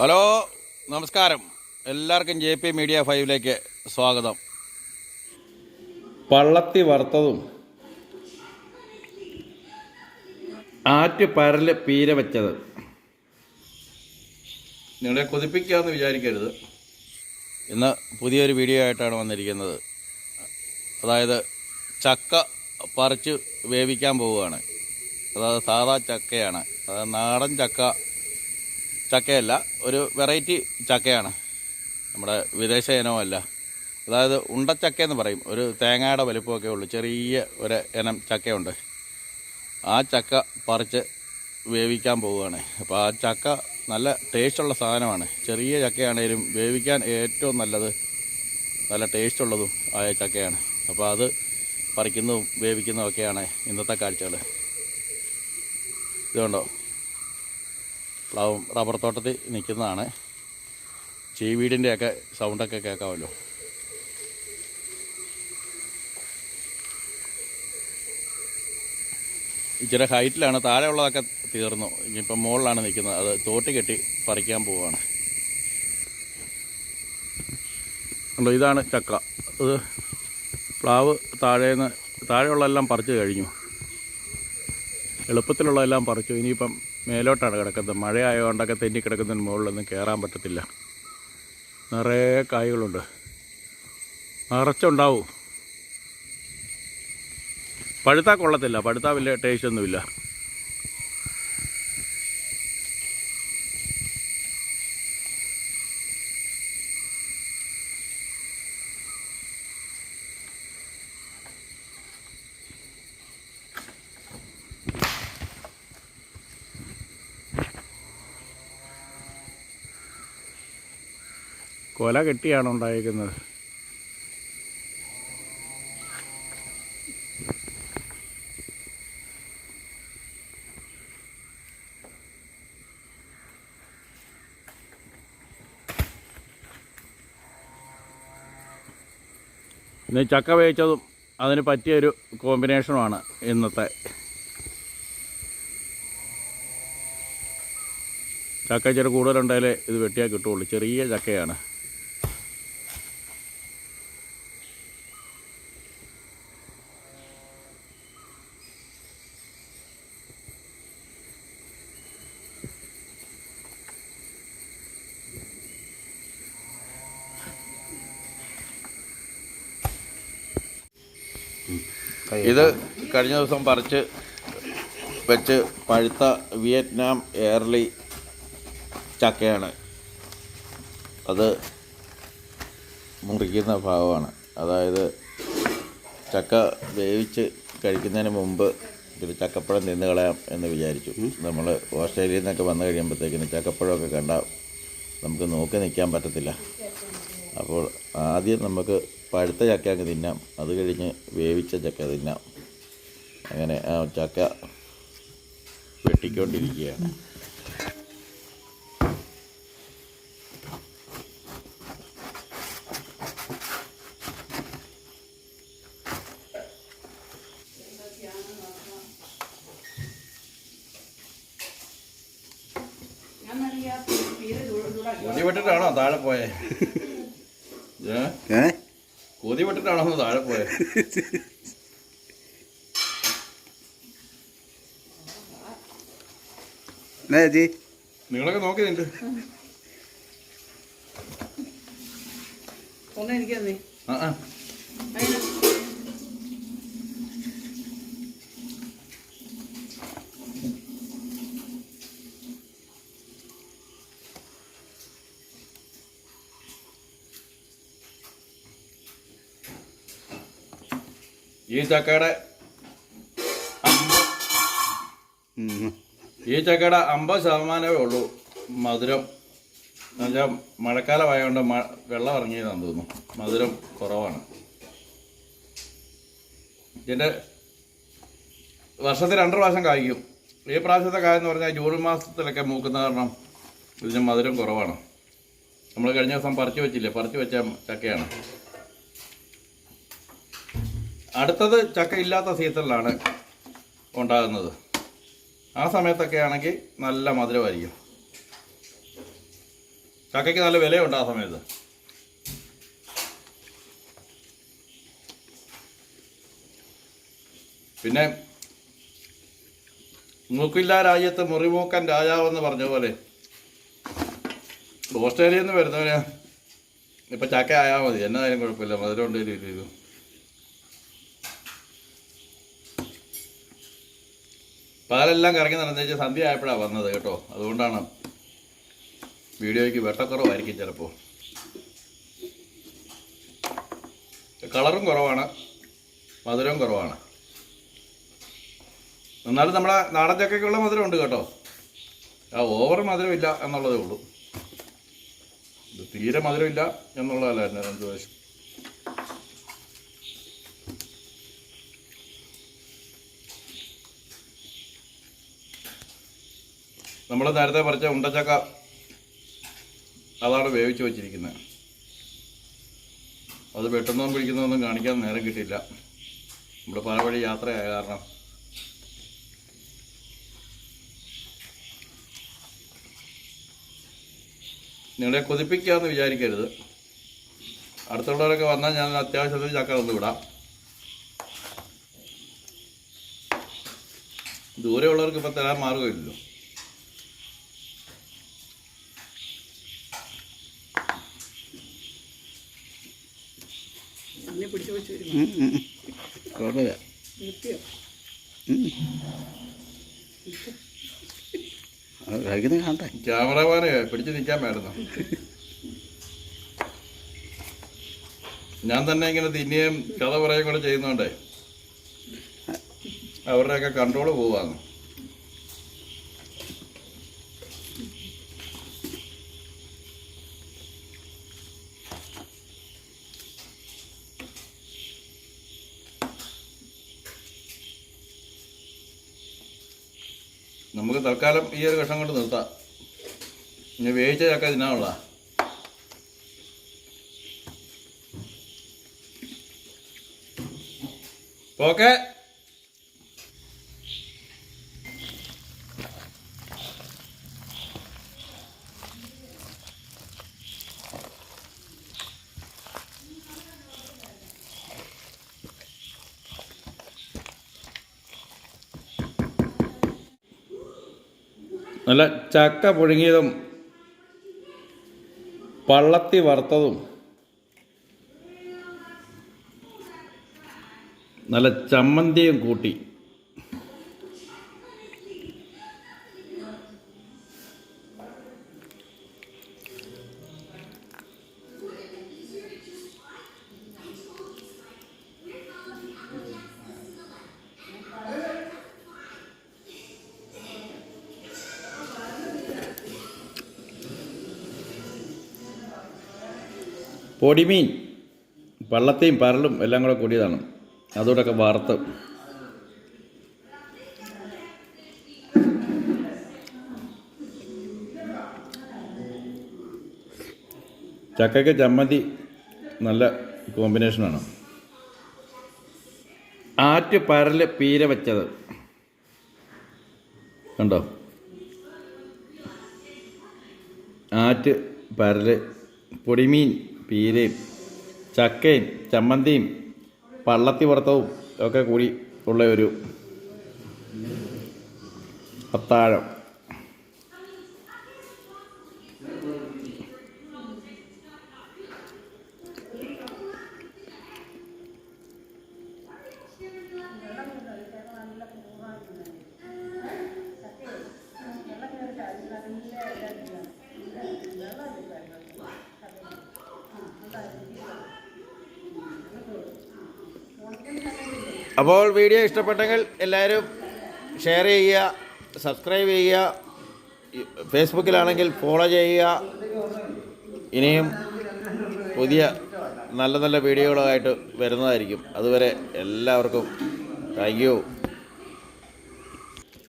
Hello നമസ്കാരം. എല്ലാവർക്കും J P media ഫൈവിലേക്ക് സ്വാഗതം. പള്ളത്തി വറുത്തതും ആറ്റ് പരൽ പീര വെച്ചത്. നിങ്ങളെ കൊതിപ്പിക്കാമെന്ന് വിചാരിക്കരുത്. ഇന്ന് പുതിയൊരു വീഡിയോ ആയിട്ടാണ് വന്നിരിക്കുന്നത്. അതായത് ചക്ക പറിച്ച് വേവിക്കാൻ പോവുകയാണ്. അതായത് സാധാ ചക്കയാണ്. അതായത് നാടൻ ചക്ക ചക്കയല്ല ഒരു വെറൈറ്റി ചക്കയാണ്. നമ്മുടെ വിദേശ ഇനമല്ല അതായത് ഉണ്ടച്ചക്ക എന്ന് പറയും. ഒരു തേങ്ങയുടെ വലിപ്പമൊക്കെ ഉള്ളൂ. ചെറിയ ഒരു ഇനം ചക്കയുണ്ട്. ആ ചക്ക പറിച്ച് വേവിക്കാൻ പോവുകയാണ്. അപ്പോൾ ആ ചക്ക നല്ല ടേസ്റ്റുള്ള സാധനമാണ്. ചെറിയ ചക്കയാണേലും വേവിക്കാൻ ഏറ്റവും നല്ലത് നല്ല ടേസ്റ്റുള്ളതും ആയ ചക്കയാണ്. അപ്പോൾ അത് പറിക്കുന്നതും വേവിക്കുന്നതും ഒക്കെയാണ് ഇന്നത്തെ കാഴ്ചകൾ ഇതുകൊണ്ടോ റബ്ബർ തോട്ടത്തിൽ നിൽക്കുന്നതാണ്. ചീവീടിന്റെയൊക്കെ സൗണ്ടൊക്കെ കേൾക്കാമല്ലോ. ഇച്ചിരി ഹൈറ്റിലാണ് താഴെ ഉള്ളതൊക്കെ തീർന്നു. ഇനിയിപ്പം മുകളിലാണ് നിൽക്കുന്നത്. അത് തോട്ടി കെട്ടി പറിക്കാൻ പോവുകയാണ്. ഉണ്ടോ ഇതാണ് ചക്ക. അത് പ്ലാവ് താഴേന്ന് താഴെയുള്ളതെല്ലാം പറിച്ചു കഴിഞ്ഞു. എളുപ്പത്തിലുള്ളതെല്ലാം പറിച്ചു. ഇനിയിപ്പം മേലോട്ടാണ് കിടക്കുന്നത്. മഴ ആയതുകൊണ്ടൊക്കെ തെന്നി കിടക്കുന്നതിന് മുകളിലൊന്നും കയറാൻ പറ്റത്തില്ല. നിറയെ കായ്കളുണ്ട്. നിറച്ചുണ്ടാവും. പഴുത്താ കൊള്ളത്തില്ല. പഴുത്താ വലിയ ടേസ്റ്റ് കൊല കെട്ടിയാണ് ഉണ്ടായിരിക്കുന്നത് ഇന്ന് ചക്ക വേവിച്ചതും അതിന് പറ്റിയൊരു കോമ്പിനേഷനുമാണ് ഇന്നത്തെ ചക്ക ഇച്ചിരി കൂടുതലുണ്ടായാലേ ഇത് വെട്ടിയാൽ കിട്ടുള്ളൂ ചെറിയ ചക്കയാണ്. ഇത് കഴിഞ്ഞ ദിവസം പറിച്ച് വെച്ച് പഴുത്ത വിയറ്റ്നാം എയർലി ചക്കയാണ്. അത് മുറിക്കുന്ന ഭാഗമാണ്. അതായത് ചക്ക വേവിച്ച് കഴിക്കുന്നതിന് മുമ്പ് ഇതിൽ ചക്കപ്പഴം തിന്ന് കളയാം എന്ന് വിചാരിച്ചു. നമ്മൾ ഓസ്ട്രേലിയയിൽ നിന്നൊക്കെ വന്നു കഴിയുമ്പോഴത്തേക്കിന് ചക്കപ്പഴമൊക്കെ കണ്ടാൽ നമുക്ക് നോക്കി നിൽക്കാൻ പറ്റത്തില്ല. അപ്പോൾ ആദ്യം നമുക്ക് പഴുത്ത ചക്ക അങ്ങ് തിന്നാം. അത് കഴിഞ്ഞ് വേവിച്ച ചക്ക തിന്നാം. അങ്ങനെ ആ ചക്ക വെട്ടിക്കൊണ്ടിരിക്കുകയാണ്. മുടി വിട്ടിട്ടാണോ താഴെ പോയേ? ഏ? ഏ? കൊതി വിട്ടിട്ടാണോ താഴെ പോയത് എന്നാ ചേച്ചി? നിങ്ങളൊക്കെ നോക്കി നിന്റെ. ഒന്ന് എനിക്ക് തന്നേ ആ. ആ ഈ ചക്കയുടെ അമ്പത് ശതമാനമേ ഉള്ളൂ മധുരം. എന്നുവെച്ചാൽ മഴക്കാലമായതുകൊണ്ട് മ വെള്ളം ഇറങ്ങിയതാണെന്ന് തോന്നുന്നു. മധുരം കുറവാണ്. ഇതിന്റെ വർഷത്തിൽ രണ്ട് പ്രാവശ്യം കായ്ക്കും. ഈ പ്രാവശ്യത്തെ കായെന്ന് പറഞ്ഞാൽ ജൂൺ മാസത്തിലൊക്കെ മൂക്കുന്ന കാരണം ഇതിന് മധുരം കുറവാണ്. നമ്മൾ കഴിഞ്ഞ ദിവസം പറിച്ചു വെച്ചില്ലേ? പറിച്ചു വെച്ച ചക്കയാണ്. അടുത്തത് ചക്ക ഇല്ലാത്ത സീസണിലാണ് ഉണ്ടാകുന്നത്. ആ സമയത്തൊക്കെ ആണെങ്കിൽ നല്ല മധുരമായിരിക്കും. ചക്കയ്ക്ക് നല്ല വിലയുണ്ട് ആ സമയത്ത്. പിന്നെ മൂക്കില്ല രാജ്യത്ത് മുറിമൂക്കൻ രാജാവെന്ന് പറഞ്ഞ പോലെ ഓസ്ട്രേലിയയിൽ നിന്ന് വരുന്നവന് ഇപ്പം ചക്ക ആയാൽ മതി. എന്നായാലും കുഴപ്പമില്ല. മധുരം ഉണ്ടെങ്കിലും ഇത് പാലെല്ലാം കറങ്ങി നടന്നേച്ച് സന്ധ്യ ആയപ്പോഴാണ് വന്നത് കേട്ടോ. അതുകൊണ്ടാണ് വീഡിയോയ്ക്ക് വെട്ടക്കുറവായിരിക്കും ചിലപ്പോൾ കളറും കുറവാണ്. മധുരവും കുറവാണ്. എന്നാലും നമ്മളെ നാടൻ ചക്കയ്ക്കുള്ള മധുരം ഉണ്ട് കേട്ടോ. ആ ഓവർ മധുരമില്ല എന്നുള്ളതേ ഉള്ളൂ. തീരെ മധുരമില്ല എന്നുള്ളതല്ല എന്റെ ഉദ്ദേശം നമ്മൾ നേരത്തെ പറിച്ച ഉണ്ടച്ചക്ക അതാണ് വേവിച്ച് വെച്ചിരിക്കുന്നത് അത് വെട്ടുന്നതും പിടിക്കുന്നതൊന്നും കാണിക്കാൻ നേരം കിട്ടിയില്ല. നമ്മൾ പല വഴി യാത്രയായ കാരണം. നിങ്ങളെ കൊതിപ്പിക്കാമെന്ന് വിചാരിക്കരുത്. അടുത്തുള്ളവരൊക്കെ വന്നാൽ ഞാൻ അത്യാവശ്യത്തിന് ചക്ക തന്നു വിടാം. ദൂരെയുള്ളവർക്ക് ഇപ്പം തരാൻ മാർഗമില്ലല്ലോ കുഴപ്പമില്ല. കഴിക്കുന്നത് കാണട്ടെ. പിടിച്ച് നിൽക്കാൻ മേടുന്നു. ഞാൻ തന്നെ ഇങ്ങനെ തിന്നുകയും കഥ പറയുകയും കൂടെ ചെയ്യുന്നോണ്ടേ. അവരുടെയൊക്കെ കൺട്രോൾ പോവാന്ന്. നമുക്ക് തൽക്കാലം ഈ ഒരു കഷ്ണം കൊണ്ട് നിർത്താം. ഇനി വേവിച്ച ചക്ക തിന്നാനുള്ള ഓക്കെ നല്ല ചക്ക പുഴുങ്ങിയതും പള്ളത്തി വറുത്തതും നല്ല ചമ്മന്തിയും കൂട്ടി. പൊടിമീൻ പള്ളത്തെയും പരലും എല്ലാം കൂടെ കൂടിയതാണ്. അതോടൊക്കെ വറുത്ത്. ചക്കയ്ക്ക് ചമ്മന്തി നല്ല കോമ്പിനേഷനാണ് ആറ്റ് പരൽ പീര വെച്ചത്. കണ്ടോ? ആറ്റ് പരൽ പൊടിമീൻ പീരയും ചക്കയും ചമ്മന്തിയും പള്ളത്തി വറുത്തവും ഒക്കെ കൂടി ഉള്ള ഒരു അത്താഴം. അപ്പോൾ വീഡിയോ ഇഷ്ടപ്പെട്ടെങ്കിൽ എല്ലാവരും ഷെയർ ചെയ്യുക സബ്സ്ക്രൈബ് ചെയ്യുക ഫേസ്ബുക്കിലാണെങ്കിൽ ഫോളോ ചെയ്യുക. ഇനിയും പുതിയ നല്ല നല്ല വീഡിയോകളായിട്ട് വരുന്നതായിരിക്കും. അതുവരെ എല്ലാവർക്കും താങ്ക്